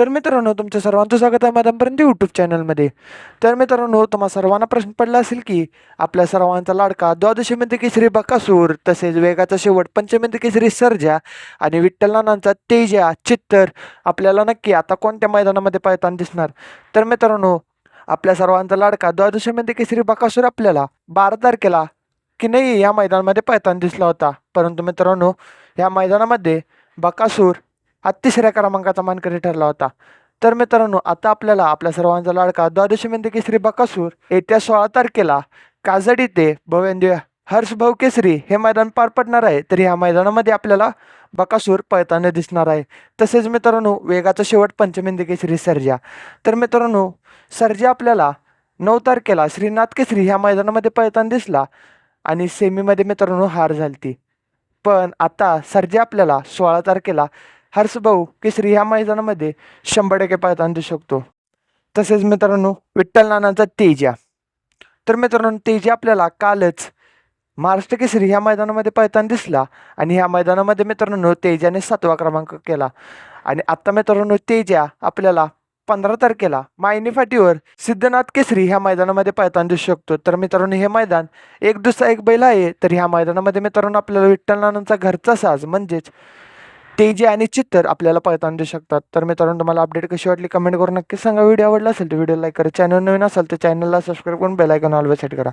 तर मित्रांनो तुमच्या सर्वांचं स्वागत आहे मॅडमपर्यंत यूट्यूब चॅनलमध्ये तर मित्रांनो तुम्हा सर्वांना प्रश्न पडला असेल की आपल्या सर्वांचा लाडका द्वादशीमध्ये केसरी बकासूर तसेच वेगाचा शेवट पंचमीमध्ये केसरी सर्जा आणि विठ्ठल नानांचा तेजा चित्तर आपल्याला नक्की आता कोणत्या मैदानामध्ये पाहताना दिसणार? तर मित्रांनो आपल्या सर्वांचा लाडका द्वादशीमध्ये केसरी बकासूर आपल्याला बारा तारखेला की नाही या मैदानामध्ये पाहताना दिसला होता. परंतु मित्रांनो या मैदानामध्ये बकासूर हा तिसऱ्या क्रमांकाचा मानकरी ठरला होता. तर मित्रांनो आता आपल्याला आपल्या सर्वांचा लाडका द्वादशीमध्ये केसरी बकासूर येत्या सोळा तारखेला काजडी ते भवेंद्र हर्षभाऊ केसरी हे मैदान पार पडणार आहे. तर ह्या मैदानामध्ये आपल्याला बकासूर पळताना दिसणार आहे. तसेच मित्रांनो वेगाचा शेवट पंचमेंदी केसरी सर्जा. तर मित्रांनो सर्जा आपल्याला नऊ तारखेला श्रीनाथ केसरी ह्या मैदानामध्ये पळताना दिसला आणि सेमीमध्ये मित्रांनो हार झाली पण आता सर्जा आपल्याला सोळा तारखेला हर्षभाऊ केसरी ह्या मैदानामध्ये शंभर टक्के पळताना देऊ शकतो. तसेच मित्रांनो विठ्ठल नानांचा तेजा. तर मित्रांनो तेजा आपल्याला कालच महाराष्ट्र केसरी ह्या मैदानामध्ये पळताना दिसला आणि ह्या मैदानामध्ये मित्रांनो तेजाने सातवा क्रमांक केला. आणि आत्ता मित्रांनो तेजा आपल्याला पंधरा तारखेला मायनी फाटीवर सिद्धनाथ केसरी ह्या मैदानामध्ये पळताना दिसू शकतो. तर मित्रांनो हे मैदान एक दुसरा एक बैल आहे. तर ह्या मैदानामध्ये मित्रांनो आपल्याला विठ्ठल नानांचा घरचा साज म्हणजेच तेजे आणि चित्तर आपल्याला पळताना देऊ शकतात. तर मित्रांनो तुम्हाला अपडेट कशी वाटली कमेंट करून नक्की सांगा. व्हिडिओ आवडला असेल तर व्हिडिओ लाईक करा. चॅनल नवीन असेल तर चॅनलला सबस्क्राईब करून बेलायकॉन ऑलवेज सेट करा.